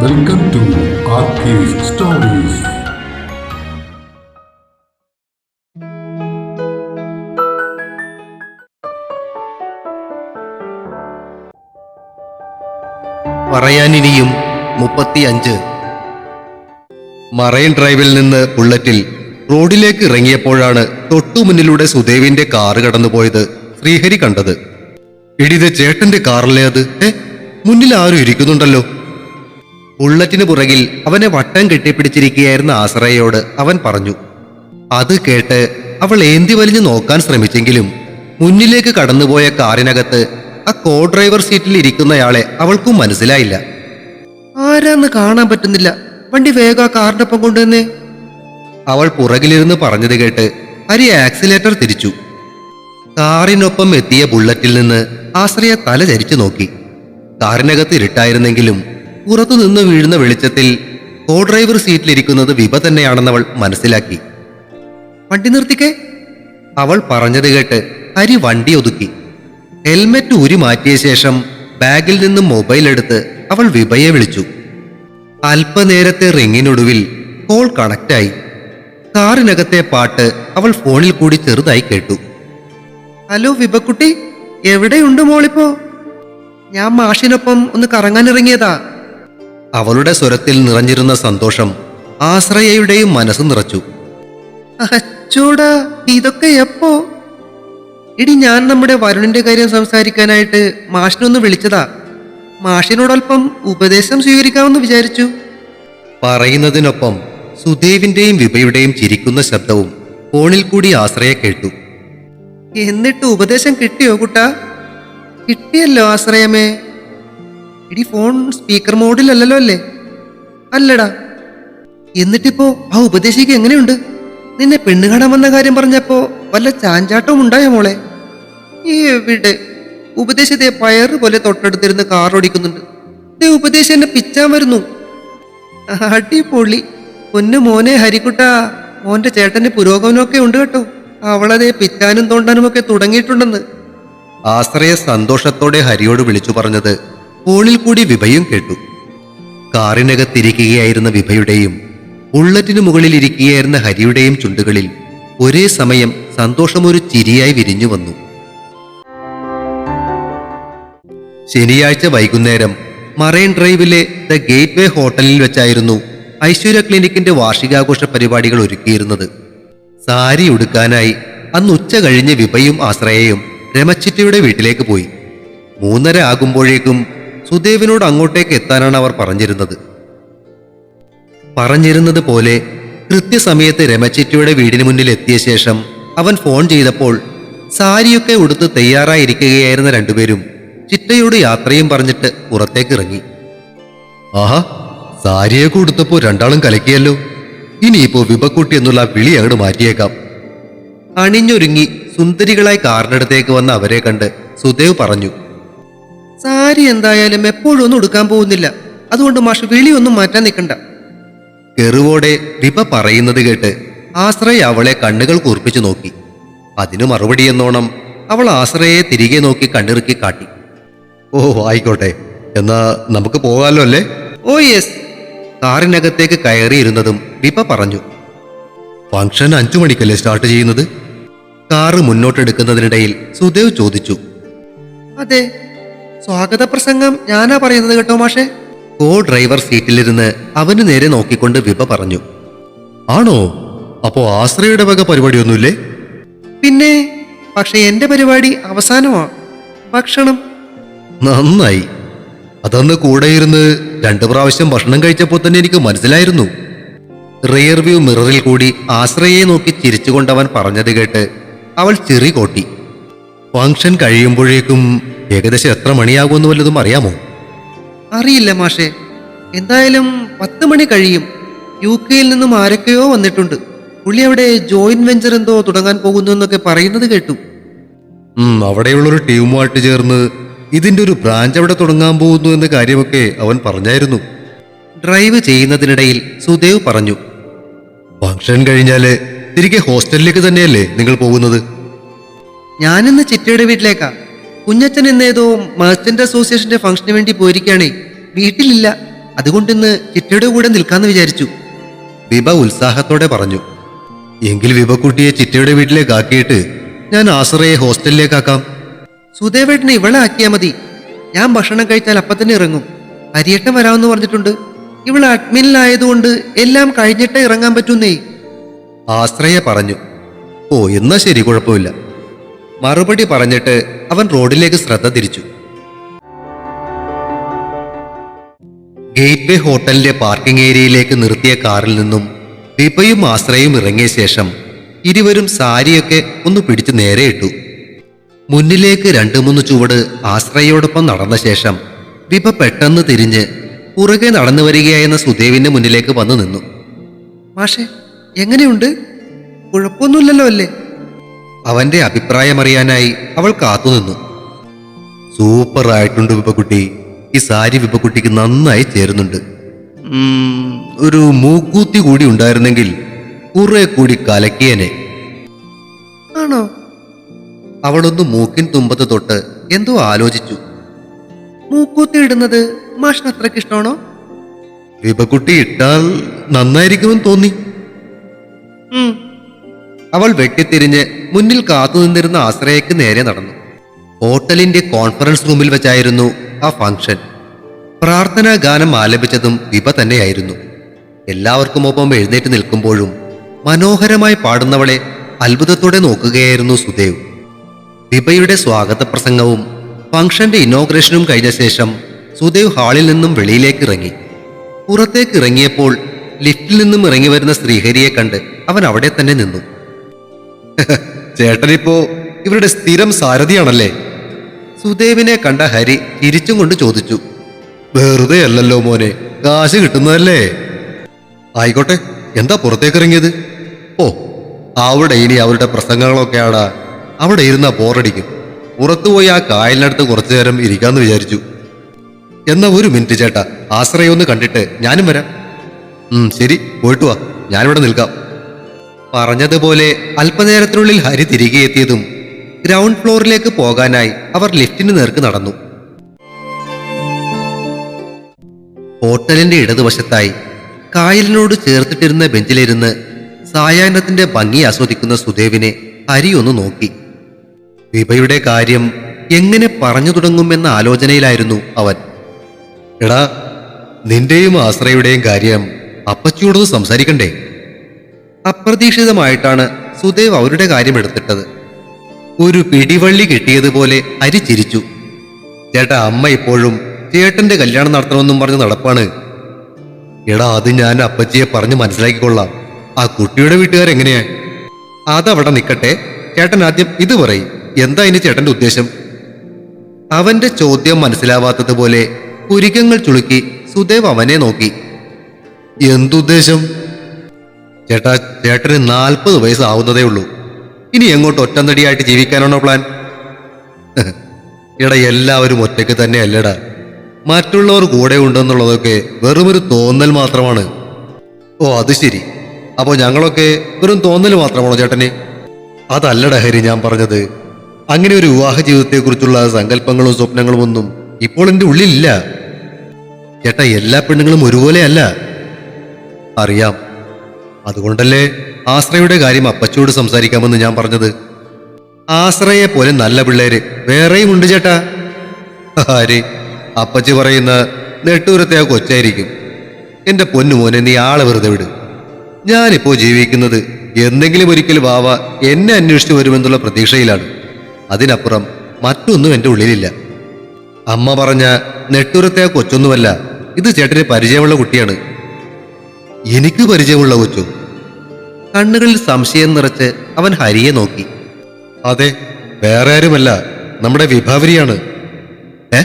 Welcome to ആർക്കേസ് stories പറയാനിനിയും മുപ്പത്തിയഞ്ച്. മറൈൻ ഡ്രൈവിൽ നിന്ന് ബുള്ളറ്റിൽ റോഡിലേക്ക് ഇറങ്ങിയപ്പോഴാണ് തൊട്ടുമുന്നിലൂടെ സുദേവിന്റെ കാറ് കടന്നുപോയത് ശ്രീഹരി കണ്ടത്. ഇടിത് ചേട്ടന്റെ കാറല്ലേ അത്? ഏ? മുന്നിൽ ആരും ഇരിക്കുന്നുണ്ടല്ലോ. ബുള്ളറ്റിന് പുറകിൽ അവനെ വട്ടം കെട്ടിപ്പിടിച്ചിരിക്കുകയായിരുന്ന ആശ്രയയോട് അവൻ പറഞ്ഞു അത് കേട്ട് അവൾ ഏന്തി വലിഞ്ഞു നോക്കാൻ ശ്രമിച്ചെങ്കിലും മുന്നിലേക്ക് കടന്നുപോയ കാറിനകത്ത് ആ കോ ഡ്രൈവർ സീറ്റിൽ ഇരിക്കുന്നയാളെ അവൾക്കും മനസ്സിലായില്ല. ആരാന്ന് കാണാൻ പറ്റുന്നില്ല. വണ്ടി വേഗം ആ കാറിന്റെ ഒപ്പം കൊണ്ടുവന്നേ. അവൾ പുറകിലിരുന്ന് പറഞ്ഞത് കേട്ട് ഹരി ആക്സിലേറ്റർ തിരിച്ചു. കാറിനൊപ്പം എത്തിയ ബുള്ളറ്റിൽ നിന്ന് ആശ്രയ തല ചരിച്ചു നോക്കി. കാറിനകത്ത് ഇരുട്ടായിരുന്നെങ്കിലും പുറത്തുനിന്ന് വീഴുന്ന വെളിച്ചത്തിൽ കോ ഡ്രൈവർ സീറ്റിലിരിക്കുന്നത് വിഭ അവൾ മനസ്സിലാക്കി. വണ്ടി നിർത്തിക്കേ. അവൾ പറഞ്ഞത് കേട്ട് ഹരി വണ്ടി ഒതുക്കി. ഹെൽമെറ്റ് ഊരി മാറ്റിയ ശേഷം ബാഗിൽ നിന്നും മൊബൈൽ എടുത്ത് അവൾ വിഭയെ വിളിച്ചു. അല്പനേരത്തെ റിങ്ങിനൊടുവിൽ കോൾ കണക്റ്റായി. കാറിനകത്തെ പാട്ട് അവൾ ഫോണിൽ കൂടി ചെറുതായി കേട്ടു. ഹലോ വിഭക്കുട്ടി എവിടെയുണ്ട് മോളിപ്പോ? ഞാൻ മാഷിനൊപ്പം ഒന്ന് കറങ്ങാനിറങ്ങിയതാ. അവളുടെ സ്വരത്തിൽ നിറഞ്ഞിരുന്ന സന്തോഷം ആശ്രയയുടെയും മനസ്സ് നിറച്ചു. അച്ചോടാ ഇതൊക്കെ എപ്പോ? ഇടി ഞാൻ നമ്മുടെ വരുണിന്റെ കാര്യം സംസാരിക്കാനായിട്ട് മാഷിനൊന്ന് വിളിച്ചതാ. മാഷിനോടൊപ്പം ഉപദേശം സ്വീകരിക്കാമെന്ന് വിചാരിച്ചു. പറയുന്നതിനൊപ്പം സുദേവിന്റെയും വിഭയുടെയും ചിരിക്കുന്ന ശബ്ദവും ഫോണിൽ കൂടി ആശ്രയ കേട്ടു. എന്നിട്ട് ഉപദേശം കിട്ടിയോ കുട്ടാ? കിട്ടിയല്ലോ ആശ്രയമേ. ഇടി ഫോൺ സ്പീക്കർ മോഡിലല്ലല്ലോ അല്ലേ? അല്ലടാ. എന്നിട്ടിപ്പോ ആ ഉപദേശിക്ക് എങ്ങനെയുണ്ട്? നിന്നെ പെണ്ണ് കാണാൻ വന്ന കാര്യം പറഞ്ഞപ്പോ വല്ല ചാഞ്ചാട്ടവും ഉണ്ടായോ മോളെ? എവിടെ? ഉപദേശത്തെ പയറ് പോലെ തൊട്ടടുത്തിരുന്ന് കാർ ഓടിക്കുന്നുണ്ട്. ദേ ഉപദേശം എന്നെ പിച്ചാൻ വരുന്നു. അടിപൊളി. പൊന്നു മോനെ ഹരിക്കുട്ട മോന്റെ ചേട്ടന്റെ പുരോഗമനമൊക്കെ ഉണ്ട് കേട്ടോ. അവളതെ പിച്ചാനും തോണ്ടാനും ഒക്കെ തുടങ്ങിയിട്ടുണ്ടെന്ന്. ആശ്രയ സന്തോഷത്തോടെ ഹരിയോട് വിളിച്ചു പറഞ്ഞത് ഫോണിൽ കൂടി വിഭയും കേട്ടു. കാറിനകത്തിരിക്കുകയായിരുന്ന വിഭയുടെയും ബുള്ളറ്റിനു മുകളിൽ ഇരിക്കുകയായിരുന്ന ഹരിയുടെയും ചുണ്ടുകളിൽ ഒരേ സമയം സന്തോഷമൊരു ചിരിയായി വിരിഞ്ഞു വന്നു. ശനിയാഴ്ച വൈകുന്നേരം മറൈൻ ഡ്രൈവിലെ ദ ഗേറ്റ് വേ ഹോട്ടലിൽ വെച്ചായിരുന്നു ഐശ്വര്യ ക്ലിനിക്കിന്റെ വാർഷികാഘോഷ പരിപാടികൾ ഒരുക്കിയിരുന്നത്. സാരി ഉടുക്കാനായി അന്ന് ഉച്ച കഴിഞ്ഞ് വിഭയും ആശ്രയയും രമച്ചിറ്റയുടെ വീട്ടിലേക്ക് പോയി. മൂന്നര ആകുമ്പോഴേക്കും സുദേവിനോട് അങ്ങോട്ടേക്ക് എത്താനാണ് അവർ പറഞ്ഞിരുന്നത്. പറഞ്ഞിരുന്നത് പോലെ കൃത്യസമയത്ത് രമച്ചിറ്റയുടെ വീടിന് മുന്നിൽ എത്തിയ ശേഷം അവൻ ഫോൺ ചെയ്തപ്പോൾ സാരിയൊക്കെ ഉടുത്ത് തയ്യാറായിരിക്കുകയായിരുന്ന രണ്ടുപേരും ചിറ്റയോട് യാത്രയും പറഞ്ഞിട്ട് പുറത്തേക്ക് ഇറങ്ങി ആഹാ സാരിയൊക്കെ ഉടുത്തപ്പോ രണ്ടാളും കലക്കിയല്ലോ. ഇനിയിപ്പോ വിപക്കുട്ടി എന്നുള്ള വിളി അങ്ങോട്ട് മാറ്റിയേക്കാം. അണിഞ്ഞൊരുങ്ങി സുന്ദരികളായി കാറിനടുത്തേക്ക് വന്ന അവരെ കണ്ട് സുദേവ് പറഞ്ഞു സാരി എന്തായാലും എപ്പോഴും ഒന്നും ഉടുക്കാൻ പോകുന്നില്ല. അതുകൊണ്ട് മാഷ് വിളിയൊന്നും മാറ്റാൻ നിൽക്കണ്ട. കെറുവോടെ ദിപ പറയുന്നത് കേട്ട് ആശ്രയ അവളെ കണ്ണുകൾ കൂർപ്പിച്ചു നോക്കി. അതിനു മറുപടി എന്നോണം അവൾ ആശ്രയെ തിരികെ നോക്കി കണ്ണിറുക്കി കാട്ടി. ഓ ആയിക്കോട്ടെ. എന്നാ നമുക്ക് പോകാലോ അല്ലേ? ഓ യെസ്. കാറിനകത്തേക്ക് കയറിയിരുന്നതും ദിപ പറഞ്ഞു. ഫംഗ്ഷൻ അഞ്ചു മണിക്കല്ലേ സ്റ്റാർട്ട് ചെയ്യുന്നത്? കാറ് മുന്നോട്ടെടുക്കുന്നതിനിടയിൽ സുദേവ് ചോദിച്ചു. അതെ സ്വാഗത പ്രസംഗം ഞാനാ പറയുന്നത് കേട്ടോ മാഷെ. കോ ഡ്രൈവർ സീറ്റിലിരുന്ന് അവന് നേരെ നോക്കിക്കൊണ്ട് വിപ പറഞ്ഞു. ആണോ? അപ്പോ ആശ്രയുടെ വക പരിപാടിയൊന്നുമില്ലേ? പിന്നെ പക്ഷെ എന്റെ പരിപാടി അവസാനമാ. ഭക്ഷണം. നന്നായി. അതന്ന് കൂടെ ഇരുന്ന് രണ്ടു പ്രാവശ്യം ഭക്ഷണം കഴിച്ചപ്പോൾ തന്നെ എനിക്ക് മനസ്സിലായിരുന്നു. റിയർ വ്യൂ മിററിൽ കൂടി ആശ്രയെ നോക്കി ചിരിച്ചുകൊണ്ടവൻ പറഞ്ഞത് കേട്ട് അവൾ ചെറി കോട്ടി. ഫംഗ്ഷൻ കഴിയുമ്പോഴേക്കും ഏകദേശം എത്ര മണിയാകുമെന്ന് വല്ലതും അറിയാമോ? അറിയില്ല മാഷേ. എന്തായാലും പത്ത് മണി കഴിയും. യു കെയിൽ നിന്നും ആരൊക്കെയോ വന്നിട്ടുണ്ട്. പുള്ളി അവിടെ ജോയിന്റ് വെഞ്ചർ എന്തോ തുടങ്ങാൻ പോകുന്നു എന്നൊക്കെ പറയുന്നത് കേട്ടു. അവിടെയുള്ളൊരു ടീമുമായിട്ട് ചേർന്ന് ഇതിന്റെ ഒരു ബ്രാഞ്ച് അവിടെ തുടങ്ങാൻ പോകുന്നു എന്ന കാര്യമൊക്കെ അവൻ പറഞ്ഞായിരുന്നു. ഡ്രൈവ് ചെയ്യുന്നതിനിടയിൽ സുദേവ് പറഞ്ഞു ഫംഗ്ഷൻ കഴിഞ്ഞാൽ തിരികെ ഹോസ്റ്റലിലേക്ക് തന്നെയല്ലേ നിങ്ങൾ പോകുന്നത്? ഞാനിന്ന് ചിറ്റയുടെ വീട്ടിലേക്കാ. കുഞ്ഞച്ചൻ ഇന്ന് ഏതോ മർച്ചന്റ് അസോസിയേഷന്റെ ഫംഗ്ഷന് വേണ്ടി പോയിരിക്കുകയാണേ. വീട്ടിലില്ല. അതുകൊണ്ട് ഇന്ന് ചിറ്റയുടെ കൂടെ നിൽക്കാന്ന് വിചാരിച്ചു. വിഭ ഉത്സാഹത്തോടെ പറഞ്ഞു. എങ്കിൽ വിഭക്കുട്ടിയെ ചിറ്റയുടെ വീട്ടിലേക്ക് ആക്കിയിട്ട് ഞാൻ ആശ്രയെ ഹോസ്റ്റലിലേക്കാക്കാം. സുദേവേട്ടനെ ഇവളെ ആക്കിയാ മതി. ഞാൻ ഭക്ഷണം കഴിച്ചാൽ അപ്പം തന്നെ ഇറങ്ങും. അരിയട്ടം വരാമെന്ന് പറഞ്ഞിട്ടുണ്ട്. ഇവൾ അഡ്മിനിലായതുകൊണ്ട് എല്ലാം കഴിഞ്ഞിട്ടേ ഇറങ്ങാൻ പറ്റുന്നേ. ആശ്രയ പറഞ്ഞു. ഓ എന്നാ ശരി കുഴപ്പമില്ല. മറുപടി പറഞ്ഞിട്ട് അവൻ റോഡിലേക്ക് ശ്രദ്ധ തിരിച്ചു. ഗേറ്റ് വേ ഹോട്ടലിന്റെ പാർക്കിംഗ് ഏരിയയിലേക്ക് നിർത്തിയ കാറിൽ നിന്നും ദീപയും ആശ്രയും ഇറങ്ങിയ ശേഷം ഇരുവരും സാരിയൊക്കെ ഒന്ന് പിടിച്ചു നേരെ ഇട്ടു. മുന്നിലേക്ക് രണ്ടു മൂന്ന് ചുവട് ആശ്രയോടൊപ്പം നടന്ന ശേഷം ദീപ പെട്ടെന്ന് തിരിഞ്ഞ് പുറകെ നടന്നു വരികയായിരുന്ന സുദേവിന്റെ മുന്നിലേക്ക് വന്നു നിന്നു. മാഷെ എങ്ങനെയുണ്ട്? കുഴപ്പമൊന്നുമില്ലല്ലോ അല്ലേ? അവന്റെ അഭിപ്രായമറിയാനായി അവൾ കാത്തുനിന്നു. സൂപ്പർ ആയിട്ടുണ്ട് വിപക്കുട്ടി ഈ സാരി വിപക്കുട്ടിക്ക് നന്നായി ചേരുന്നുണ്ട്. ഒരു മൂക്കൂത്തി കൂടി ഉണ്ടായിരുന്നെങ്കിൽ കുറെ കൂടി കലക്കിയനെ. ആണോ? അവളൊന്ന് മൂക്കിൻ തുമ്പത്ത് തൊട്ട് എന്തോ ആലോചിച്ചു. മൂക്കൂത്തി ഇടുന്നത് മാഷിന് അത്രയ്ക്ക് ഇഷ്ടമാണോ? വിപക്കുട്ടി ഇട്ടാൽ നന്നായിരിക്കുമെന്ന് തോന്നി. അവൾ വെട്ടിത്തിരിഞ്ഞ് മുന്നിൽ കാത്തുനിന്നിരുന്ന ആശ്രയക്ക് നേരെ നടന്നു. ഹോട്ടലിന്റെ കോൺഫറൻസ് റൂമിൽ വെച്ചായിരുന്നു ആ ഫംഗ്ഷൻ. പ്രാർത്ഥനാ ഗാനം ആലപിച്ചതും വിഭ തന്നെയായിരുന്നു. എല്ലാവർക്കും ഒപ്പം എഴുന്നേറ്റ് നിൽക്കുമ്പോഴും മനോഹരമായി പാടുന്നവളെ അത്ഭുതത്തോടെ നോക്കുകയായിരുന്നു സുദേവ്. വിഭയുടെ സ്വാഗത പ്രസംഗവും ഫംഗ്ഷന്റെ ഇനോഗ്രേഷനും കഴിഞ്ഞ ശേഷം സുദേവ് ഹാളിൽ നിന്നും വെളിയിലേക്ക് ഇറങ്ങി. പുറത്തേക്ക് ഇറങ്ങിയപ്പോൾ ലിഫ്റ്റിൽ നിന്നും ഇറങ്ങി വരുന്ന ശ്രീഹരിയെ കണ്ട് അവൻ അവിടെ തന്നെ നിന്നു. ചേട്ടനിപ്പോ ഇവരുടെ സ്ഥിരം സാരഥിയാണല്ലേ? സുദേവിനെ കണ്ട ഹരി ചിരിച്ചും കൊണ്ട് ചോദിച്ചു. വെറുതെ അല്ലല്ലോ മോനെ കാശ് കിട്ടുന്നതല്ലേ? ആയിക്കോട്ടെ എന്താ പുറത്തേക്ക് ഇറങ്ങിയത് ഓ അവിടെ ഇനി അവരുടെ പ്രസംഗങ്ങളൊക്കെയാണ് അവിടെ ഇരുന്ന ബോറടിക്കും. പുറത്തുപോയി ആ കായലിനടുത്ത് കുറച്ചു നേരം ഇരിക്കാന്ന് വിചാരിച്ചു. എന്നാ ഒരു മിനിറ്റ് ചേട്ടാ ആശ്രയം ഒന്ന് കണ്ടിട്ട് ഞാനും വരാം. ശരി പോയിട്ട് വാ. ഞാനിവിടെ നിൽക്കാം. പറഞ്ഞതുപോലെ അല്പനേരത്തിനുള്ളിൽ ഹരി തിരികെ എത്തിയതും ഗ്രൗണ്ട് ഫ്ലോറിലേക്ക് പോകാനായി അവർ ലിഫ്റ്റിന് നേർക്ക് നടന്നു. ഹോട്ടലിന്റെ ഇടതുവശത്തായി കായലിനോട് ചേർത്തിട്ടിരുന്ന ബെഞ്ചിലിരുന്ന് സായാഹ്നത്തിന്റെ ഭംഗി ആസ്വദിക്കുന്ന സുദേവിനെ ഹരി ഒന്ന് നോക്കി. വിഭയുടെ കാര്യം എങ്ങനെ പറഞ്ഞു തുടങ്ങുമെന്ന ആലോചനയിലായിരുന്നു അവൻ. എടാ നിന്റെയും ആശ്രയുടെയും കാര്യം അപ്പച്ചിയോടൊന്ന് സംസാരിക്കണ്ടേ? അപ്രതീക്ഷിതമായിട്ടാണ് സുദേവ് അവരുടെ കാര്യമെടുത്തിട്ടത്. ഒരു പിടിവള്ളി കിട്ടിയതുപോലെ ഹരി ചിരിച്ചു. ചേട്ടാ അമ്മ ഇപ്പോഴും ചേട്ടന്റെ കല്യാണം നടത്തണമെന്നും പറഞ്ഞ് നടപ്പാണ്. എടാ അത് ഞാൻ അപ്പച്ചിയെ പറഞ്ഞ് മനസ്സിലാക്കിക്കൊള്ളാം. ആ കുട്ടിയുടെ വീട്ടുകാരെങ്ങനെയാ അതവിടെ നിൽക്കട്ടെ ചേട്ടൻ ആദ്യം ഇത് പറയും. എന്താ ഇനി ചേട്ടന്റെ ഉദ്ദേശം? അവന്റെ ചോദ്യം മനസ്സിലാവാത്തതുപോലെ പുരികങ്ങൾ ചുളുക്കി സുദേവ് അവനെ നോക്കി. എന്തുദ്ദേശം? ചേട്ടാ ചേട്ടന് നാൽപ്പത് വയസ്സാവുന്നതേ ഉള്ളൂ. ഇനി എങ്ങോട്ട് ഒറ്റന്തടിയായിട്ട് ജീവിക്കാനാണോ പ്ലാൻ ഇട എല്ലാവരും ഒറ്റയ്ക്ക് തന്നെ അല്ലടാ മറ്റുള്ളവർ കൂടെ ഉണ്ടെന്നുള്ളതൊക്കെ വെറുമൊരു തോന്നൽ മാത്രമാണ്. ഓ അത് ശരി. അപ്പോൾ ഞങ്ങളൊക്കെ വെറും തോന്നൽ മാത്രമാണോ ചേട്ടനെ? അതല്ലടാ ഹരി ഞാൻ പറഞ്ഞത്. അങ്ങനെ ഒരു വിവാഹ ജീവിതത്തെക്കുറിച്ചുള്ള സങ്കല്പങ്ങളും സ്വപ്നങ്ങളും ഒന്നും ഇപ്പോൾ എന്റെ ഉള്ളിലില്ല. ചേട്ടാ എല്ലാ പെണ്ണുങ്ങളും ഒരുപോലെയല്ല. അറിയാം. അതുകൊണ്ടല്ലേ ആശ്രയുടെ കാര്യം അപ്പച്ചോട് സംസാരിക്കാമെന്ന് ഞാൻ പറഞ്ഞത്? ആശ്രയെ പോലെ നല്ല പിള്ളേര് വേറെയും ഉണ്ട് ചേട്ടാ. ആര്? അപ്പച്ചി പറയുന്ന നെട്ടൂരത്തെ ആ കൊച്ചായിരിക്കും. എന്റെ പൊന്നുമോനെ നീ ആളെ വെറുതെ വിട്. ഞാനിപ്പോ ജീവിക്കുന്നത് എന്തെങ്കിലും ഒരിക്കൽ വാവ എന്നെ അന്വേഷിച്ചു വരുമെന്നുള്ള പ്രതീക്ഷയിലാണ്. അതിനപ്പുറം മറ്റൊന്നും എന്റെ ഉള്ളിലില്ല. അമ്മ പറഞ്ഞ നെട്ടൂരത്തെ ആ കൊച്ചൊന്നുമല്ല ഇത് ചേട്ടന് പരിചയമുള്ള കുട്ടിയാണ്. എനിക്ക് പരിചയമുള്ള കൊച്ചു. കണ്ണുകളിൽ സംശയം നിറച്ച് അവൻ ഹരിയെ നോക്കി. അതെ വേറെ ആരുമല്ല നമ്മുടെ വിഭാവരിയാണ്. ഏ?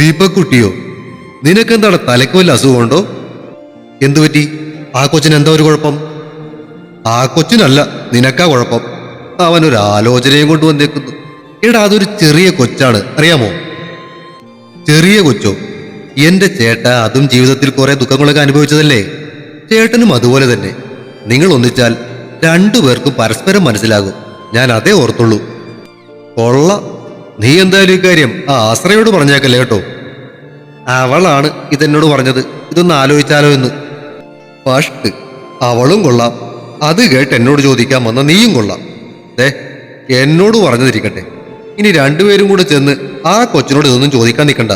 ദീപക്കുട്ടിയോ നിനക്കെന്താണ് തലയ്ക്ക് വല്ല അസുഖമുണ്ടോ? എന്തുപറ്റി ആ കൊച്ചിന് എന്താ ഒരു കുഴപ്പം? ആ കൊച്ചിനല്ല നിനക്കാ കുഴപ്പം. അവൻ ഒരു ആലോചനയും കൊണ്ട് വന്നേക്കുന്നു. എടാ അതൊരു ചെറിയ കൊച്ചാണ് അറിയാമോ? ചെറിയ കൊച്ചോ? എന്റെ ചേട്ട അതും ജീവിതത്തിൽ കുറെ ദുഃഖങ്ങളൊക്കെ അനുഭവിച്ചതല്ലേ? ചേട്ടനും അതുപോലെ തന്നെ. നിങ്ങൾ ഒന്നിച്ചാൽ രണ്ടുപേർക്കും പരസ്പരം മനസ്സിലാകും. ഞാൻ അതേ ഓർത്തുള്ളൂ. കൊള്ള. നീ എന്തായാലും ഇക്കാര്യം ആ ആശ്രയോട് പറഞ്ഞേക്കല്ലേ കേട്ടോ? അവളാണ് ഇതെന്നോട് പറഞ്ഞത്. ഇതൊന്ന് ആലോചിച്ചാലോ എന്ന്. ഫസ്റ്റ് അവളും കൊള്ളാം. അത് കേട്ട് എന്നോട് ചോദിക്കാൻ വന്ന നീയും കൊള്ളാം. ദേ എന്നോട് പറഞ്ഞതിരിക്കട്ടെ. ഇനി രണ്ടുപേരും കൂടെ ചെന്ന് ആ കൊച്ചിനോട് ഇതൊന്നും ചോദിക്കാൻ നിൽക്കണ്ട.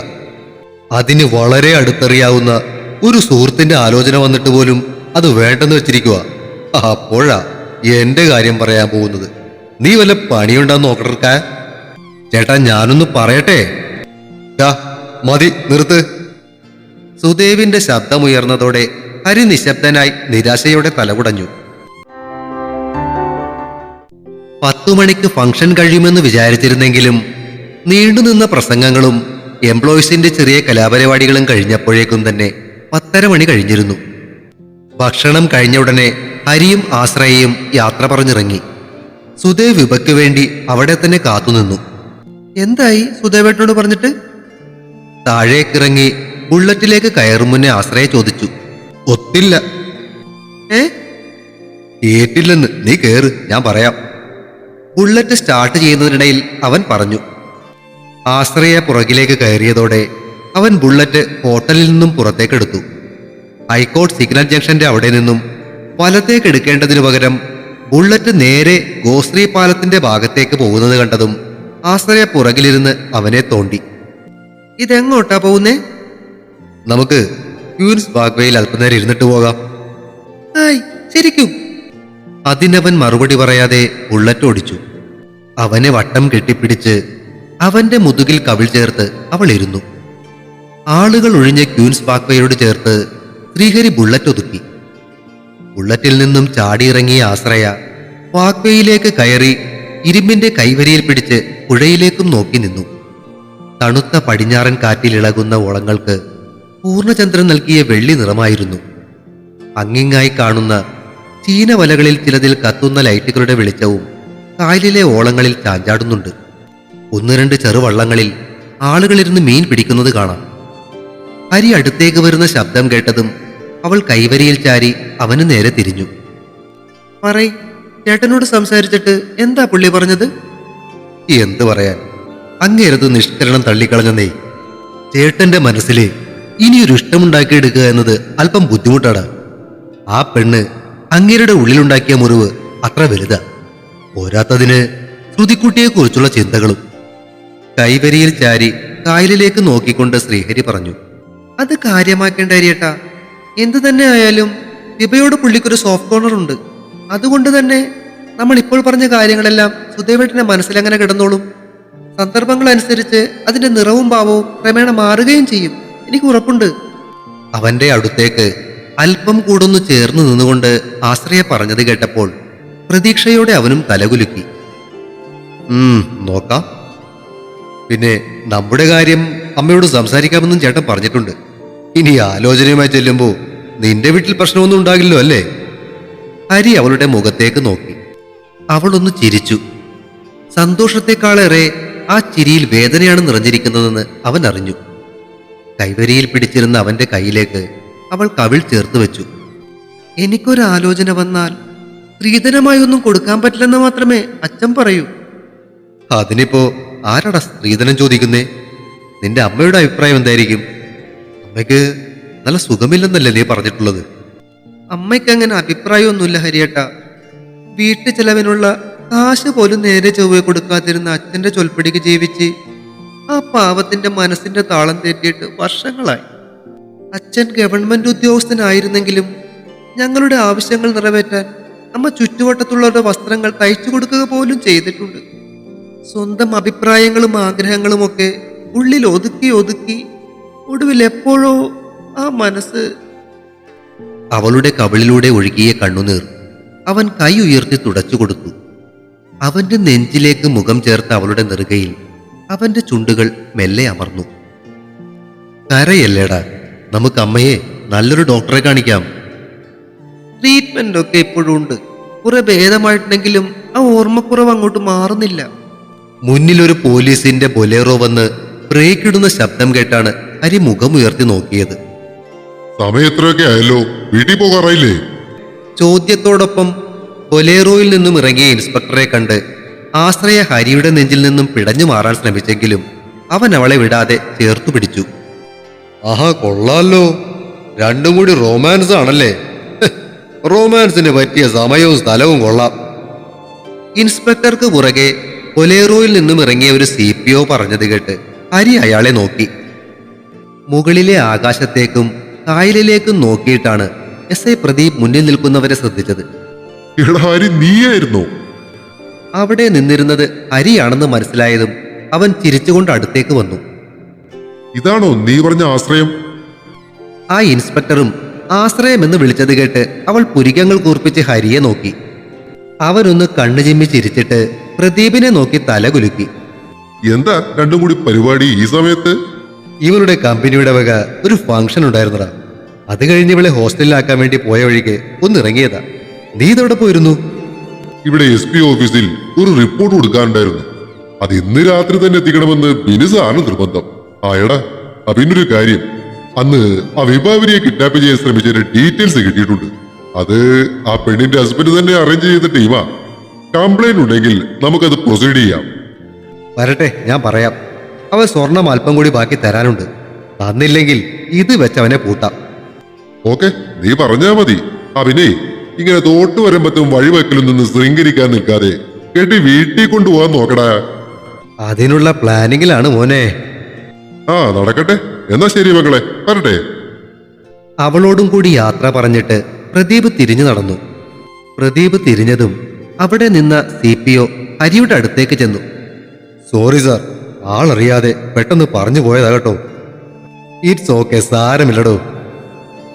അതിന് വളരെ അടുത്തറിയാവുന്ന ഒരു സുഹൃത്തിന്റെ ആലോചന വന്നിട്ട് പോലും അത് വേണ്ടെന്ന് വെച്ചിരിക്കുക അപ്പോഴാ എന്റെ കാര്യം പറയാൻ പോകുന്നത്. നീ വല്ല പണിയുണ്ടാന്ന് നോക്കട്ട ചേട്ടാ ഞാനൊന്ന് പറയട്ടെ? മതി നിർത്ത്. സുദേവിന്റെ ശബ്ദമുയർന്നതോടെ ഹരി നിശബ്ദനായി നിരാശയോടെ തലകുടഞ്ഞു. പത്തുമണിക്ക് ഫംഗ്ഷൻ കഴിയുമെന്ന് വിചാരിച്ചിരുന്നെങ്കിലും നീണ്ടുനിന്ന പ്രസംഗങ്ങളും എംപ്ലോയീസിന്റെ ചെറിയ കലാപരിപാടികളും കഴിഞ്ഞപ്പോഴേക്കും തന്നെ പത്തര മണി കഴിഞ്ഞിരുന്നു. ഭക്ഷണം കഴിഞ്ഞ ഉടനെ ഹരിയും ആശ്രയയും യാത്ര പറഞ്ഞിറങ്ങി. സുദേവ് വിപയ്ക്ക് വേണ്ടി അവിടെ തന്നെ കാത്തുനിന്നു. എന്തായി സുദേവേട്ടനോട് പറഞ്ഞിട്ട്? താഴേക്കിറങ്ങി ബുള്ളറ്റിലേക്ക് കയറും മുന്നേ ആശ്രയ ചോദിച്ചു. ഒത്തില്ല. ഏ? കേട്ടില്ലെന്ന്. നീ കേറ്. ഞാൻ പറയാം. ബുള്ളറ്റ് സ്റ്റാർട്ട് ചെയ്യുന്നതിനിടയിൽ അവൻ പറഞ്ഞു. ആശ്രയ പുറകിലേക്ക് കയറിയതോടെ അവൻ ബുള്ളറ്റ് ഹോട്ടലിൽ നിന്നും പുറത്തേക്കെടുത്തു. ഹൈക്കോർട്ട് സിഗ്നൽ ജംഗ്ഷന്റെ അവിടെ നിന്നും വലത്തേക്ക് എടുക്കേണ്ടതിനു പകരം ബുള്ളറ്റ് നേരെ ഗോശ്രീ പാലത്തിന്റെ ഭാഗത്തേക്ക് പോകുന്നത് കണ്ടതും ആശ്രയ പുറകിലിരുന്ന് അവനെ തോണ്ടി. ഇതെങ്ങോട്ടാ പോകുന്നേ? നമുക്ക് ക്യൂൻസ് ബാഗ്വേയിൽ അല്പനേരം ഇരുന്നിട്ട് പോകാം. ശരിക്കും? അതിനവൻ മറുപടി പറയാതെ ബുള്ളറ്റ് ഓടിച്ചു. അവനെ വട്ടം കെട്ടിപ്പിടിച്ച് അവന്റെ മുതുകിൽ കവിൾ ചേർത്ത് അവൾ ഇരുന്നു. ആളുകൾ ഒഴിഞ്ഞ ക്യൂൻസ് പാക്വയോട് ചേർത്ത് ശ്രീഹരി ബുള്ളറ്റ് ഒതുക്കി. ബുള്ളറ്റിൽ നിന്നും ചാടിയിറങ്ങിയ ആശ്രയ വാക്വേയിലേക്ക് കയറി ഇരുമ്പിന്റെ കൈവരിയിൽ പിടിച്ച് പുഴയിലേക്കും നോക്കി നിന്നു. തണുത്ത പടിഞ്ഞാറൻ കാറ്റിൽ ഇളകുന്ന ഓളങ്ങൾക്ക് പൂർണചന്ദ്രൻ നൽകിയ വെള്ളി നിറമായിരുന്നു. അങ്ങിങ്ങായി കാണുന്ന ചീനവലകളിൽ ചിലതിൽ കത്തുന്ന ലൈറ്റുകളുടെ വെളിച്ചവും കായലിലെ ഓളങ്ങളിൽ ചാഞ്ചാടുന്നുണ്ട്. ഒന്ന് രണ്ട് ചെറുവള്ളങ്ങളിൽ ആളുകളിരുന്ന് മീൻ പിടിക്കുന്നത് കാണാം. ഹരി അടുത്തേക്ക് വരുന്ന ശബ്ദം കേട്ടതും അവൾ കൈവരിയിൽ ചാരി അവന് നേരെ തിരിഞ്ഞു. പറയ് ചേട്ടനോട് സംസാരിച്ചിട്ട് എന്താ പുള്ളി പറഞ്ഞത്? എന്ത് പറയാൻ? അങ്ങേരത് നിഷ്കരണം തള്ളിക്കളഞ്ഞ നീ ചേട്ടന്റെ മനസ്സിൽ ഇനിയൊരു ഇഷ്ടമുണ്ടാക്കിയെടുക്കുക എന്നത് അല്പം ബുദ്ധിമുട്ടാണ്. ആ പെണ്ണ് അങ്ങേരുടെ ഉള്ളിലുണ്ടാക്കിയ മുറിവ് അത്ര വലുതാ. പോരാത്തതിന് ശ്രുതിക്കുട്ടിയെക്കുറിച്ചുള്ള ചിന്തകളും. കൈവരിയിൽ ചാരി കായലിലേക്ക് നോക്കിക്കൊണ്ട് ശ്രീഹരി പറഞ്ഞു. അത് കാര്യമാക്കേണ്ട അരിയേട്ടാ. എന്തു തന്നെ ആയാലും വിഭയോട് പുള്ളിക്കൊരു സോഫ്റ്റ് കോർണർ ഉണ്ട്. അതുകൊണ്ട് തന്നെ നമ്മൾ ഇപ്പോൾ പറഞ്ഞ കാര്യങ്ങളെല്ലാം സുദേവേട്ടന്റെ മനസ്സിലങ്ങനെ കിടന്നോളും. സന്ദർഭങ്ങൾ അനുസരിച്ച് അതിന്റെ നിറവും ഭാവവും ക്രമേണ മാറുകയും ചെയ്യും. എനിക്ക് ഉറപ്പുണ്ട്. അവന്റെ അടുത്തേക്ക് അല്പം കൂടൊന്നു ചേർന്ന് നിന്നുകൊണ്ട് ആശ്രയ പറഞ്ഞത് കേട്ടപ്പോൾ പ്രതീക്ഷയോടെ അവനും തലകുലുക്കി. നോക്കാം. പിന്നെ നമ്മുടെ കാര്യം അമ്മയോട് സംസാരിക്കാമെന്നും ചേട്ടൻ പറഞ്ഞിട്ടുണ്ട്. ഇനി ആലോചനയുമായി ചെല്ലുമ്പോൾ നിന്റെ വീട്ടിൽ പ്രശ്നമൊന്നും ഉണ്ടാകില്ലോ അല്ലേ? ഹരി അവളുടെ മുഖത്തേക്ക് നോക്കി. അവളൊന്ന് ചിരിച്ചു. സന്തോഷത്തെക്കാളേറെ ആ ചിരിയിൽ വേദനയാണ് നിറഞ്ഞിരിക്കുന്നതെന്ന് അവൻ അറിഞ്ഞു. കൈവരിയിൽ പിടിച്ചിരുന്ന അവന്റെ കൈയിലേക്ക് അവൾ കവിൾ ചേർത്ത് വെച്ചു. എനിക്കൊരു ആലോചന വന്നാൽ സ്ത്രീധനമായി ഒന്നും കൊടുക്കാൻ പറ്റില്ലെന്ന് മാത്രമേ അച്ഛൻ പറയൂ. അതിനിപ്പോ ആരാടാ സ്ത്രീധനം ചോദിക്കുന്നേ? നിന്റെ അമ്മയുടെ അഭിപ്രായം എന്തായിരിക്കും? അമ്മയ്ക്ക് നല്ല സുഖമില്ലെന്നല്ലേ നീ പറഞ്ഞിട്ടുള്ളത്? അമ്മയ്ക്ക് അങ്ങനെ അഭിപ്രായമൊന്നുമില്ല ഹരിയേട്ട. വീട്ടു ചെലവിനുള്ള കാശ് പോലും നേരെ ചൊവ്വെ കൊടുക്കാതിരുന്ന അച്ഛന്റെ ചൊൽപ്പടിക്ക് ജീവിച്ച് ആ പാവത്തിന്റെ മനസ്സിന്റെ താളം തെറ്റിയിട്ട് വർഷങ്ങളായി. അച്ഛൻ ഗവൺമെന്റ് ഉദ്യോഗസ്ഥനായിരുന്നെങ്കിലും ഞങ്ങളുടെ ആവശ്യങ്ങൾ നിറവേറ്റാൻ അമ്മ ചുറ്റുവട്ടത്തുള്ളവരുടെ വസ്ത്രങ്ങൾ തയ്ച്ചു കൊടുക്കുക പോലും ചെയ്തിട്ടുണ്ട്. സ്വന്തം അഭിപ്രായങ്ങളും ആഗ്രഹങ്ങളും ഒക്കെ ഉള്ളിൽ ഒതുക്കി ഒതുക്കി ഒടുവിൽ എപ്പോഴോ ആ മനസ്സ് അവളുടെ കവിളിലൂടെ ഒഴുകിയ കണ്ണുനീർ അവൻ കൈ ഉയർത്തി തുടച്ചു കൊടുത്തു. അവന്റെ നെഞ്ചിലേക്ക് മുഖം ചേർത്ത അവളുടെ നെറുകയിൽ അവന്റെ ചുണ്ടുകൾ മെല്ലെ അമർന്നു. കരയല്ലേടാ നമുക്ക് അമ്മയെ നല്ലൊരു ഡോക്ടറെ കാണിക്കാം. ട്രീറ്റ്മെന്റ് ഒക്കെ ഇപ്പോഴും ഉണ്ട്. കുറെ ഭേദമായിട്ടുണ്ടെങ്കിലും ആ ഓർമ്മക്കുറവ് അങ്ങോട്ട് മാറുന്നില്ല. മുന്നിലൊരു പോലീസിന്റെ ബൊലേറോ വന്ന് ബ്രേക്ക് ഇടുന്ന ശബ്ദം കേട്ടാണ് ഹരി മുഖം ഉയർത്തി നോക്കിയത്. സമയത്രയൊക്കെ ആയല്ലോ വീട്ടിൽ പോകാറായില്ലേ? ചോദ്യത്തോടൊപ്പം ബൊലേറോയിൽ നിന്നും ഇറങ്ങിയ ഇൻസ്പെക്ടറെ കണ്ട് ആശ്രയ ഹരിയുടെ നെഞ്ചിൽ നിന്നും പിടഞ്ഞു മാറാൻ ശ്രമിച്ചെങ്കിലും അവൻ അവളെ വിടാതെ ചേർത്തു പിടിച്ചു. ആഹാ കൊള്ളാലോ. രണ്ടും കൂടി റൊമാൻസ് ആണല്ലേ. റൊമാൻസിന് പറ്റിയ സമയവും സ്ഥലവും കൊള്ളാം. ഇൻസ്പെക്ടർക്ക് പുറകെ ഒലേറോയിൽ നിന്നും ഇറങ്ങിയ ഒരു സി പി ഒ പറഞ്ഞത് കേട്ട് ഹരി അയാളെ നോക്കി. മുകളിലെ ആകാശത്തേക്കും കായലിലേക്കും നോക്കിയിട്ടാണ് എസ് ഐ പ്രദീപ് മുന്നിൽ നിൽക്കുന്നവരെ ശ്രദ്ധിച്ചത്. എടാ ഹരി നീയായിരുന്നോ. അവിടെ നിന്നിരുന്നത് ഹരിയാണെന്ന് മനസ്സിലായതും അവൻ ചിരിച്ചുകൊണ്ട് അടുത്തേക്ക് വന്നു. ഇതാണോ നീ പറഞ്ഞ ആശ്രയം? ആ ഇൻസ്പെക്ടറും ആശ്രയമെന്ന് വിളിച്ചത് കേട്ട് അവൾ പുരികങ്ങൾ കൂർപ്പിച്ച് ഹരിയെ നോക്കി. അവരൊന്ന് കണ്ണുചിമ്മി ചിരിച്ചിട്ട് പ്രദീപിനെ നോക്കി തല കുലുക്കി എന്താ രണ്ടും കൂടി പരിപാടി ഈ സമയത്ത്? ഇവരുടെ കമ്പനിയുടെ വക ഒരു ഫംഗ്ഷൻ ഉണ്ടായിരുന്നടാ. അത് കഴിഞ്ഞ് ഇവളെ ഹോസ്റ്റലിലാക്കാൻ വേണ്ടി പോയ വഴിക്ക് ഒന്ന് ഇറങ്ങിയതാ നീ ഇതവിടെ പോയിരുന്നു? ഇവിടെ എസ് പി ഓഫീസിൽ ഒരു റിപ്പോർട്ട് കൊടുക്കാനുണ്ടായിരുന്നു. അത് ഇന്ന് രാത്രി തന്നെ എത്തിക്കണമെന്ന് ബിനുസാണ് നിർബന്ധം. ആയടാ പിന്നൊരു കാര്യം. അന്ന് ആ വിഭാവരിയെ കിഡ്നാപ്പ് ചെയ്യാൻ ശ്രമിച്ചതിന്റെ ഡീറ്റെയിൽസ് കിട്ടിയിട്ടുണ്ട്. അത് ആ പെണ്ണിന്റെ ഹസ്ബൻഡ് തന്നെ അറേഞ്ച് ചെയ്ത ടീമാ കംപ്ലൈന്റ് ഉണ്ടെങ്കിൽ നമുക്കത് പ്രൊസീഡ് ചെയ്യാം. വരട്ടെ ഞാൻ പറയാം. അവൻ സ്വർണം അല്പം കൂടി ബാക്കി തരാനുണ്ട്. തന്നില്ലെങ്കിൽ ഇത് വെച്ച് അവനെ പൂട്ടാം ഓക്കെ നീ പറഞ്ഞാ മതി. അവനെ ഇങ്ങനെ തോട്ട് വരുമ്പത്തും വഴിവെക്കലും നിന്ന് ശൃംഗരിക്കാൻ നിൽക്കാതെ കെട്ടി വീട്ടിൽ കൊണ്ടുപോകാൻ നോക്കടാ. അതിനുള്ള പ്ലാനിങ്ങിലാണ് മോനെ. ആ നടക്കട്ടെ. എന്നാ ശരി മകളെ വരട്ടെ. അവളോടും കൂടി യാത്ര പറഞ്ഞിട്ട് പ്രദീപ് തിരിഞ്ഞു നടന്നു. പ്രദീപ് തിരിഞ്ഞതും അവിടെ നിന്ന സി പി ഒ ഹരിയുടെ അടുത്തേക്ക് ചെന്നു. സോറി സാർ ആളറിയാതെ പെട്ടെന്ന് പറഞ്ഞു പോയതാ കേട്ടോ. ഇറ്റ്സ് ഓക്കെ സാരമില്ലടോ.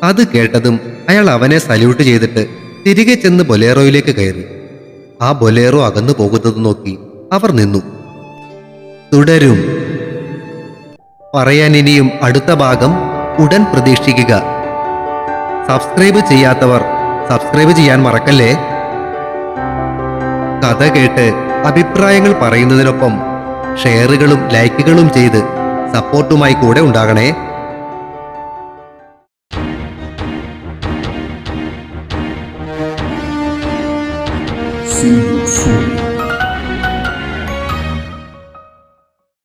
അത് കേട്ടതും അയാൾ അവനെ സല്യൂട്ട് ചെയ്തിട്ട് തിരികെ ചെന്ന് ബൊലേറോയിലേക്ക് കയറി. ആ ബൊലേറോ അകന്നു പോകുന്നത് നോക്കി അവർ നിന്നു. തുടരും. പറയാൻ ഇനിയും അടുത്ത ഭാഗം ഉടൻ പ്രതീക്ഷിക്കുക. സബ്സ്ക്രൈബ് ചെയ്യാത്തവർ സബ്സ്ക്രൈബ് ചെയ്യാൻ മറക്കല്ലേ? കഥ കേട്ട് അഭിപ്രായങ്ങൾ പറയുന്നതിനൊപ്പം ഷെയറുകളും ലൈക്കുകളും ചെയ്ത് സപ്പോർട്ടുമായി കൂടെ ഉണ്ടാകണേ.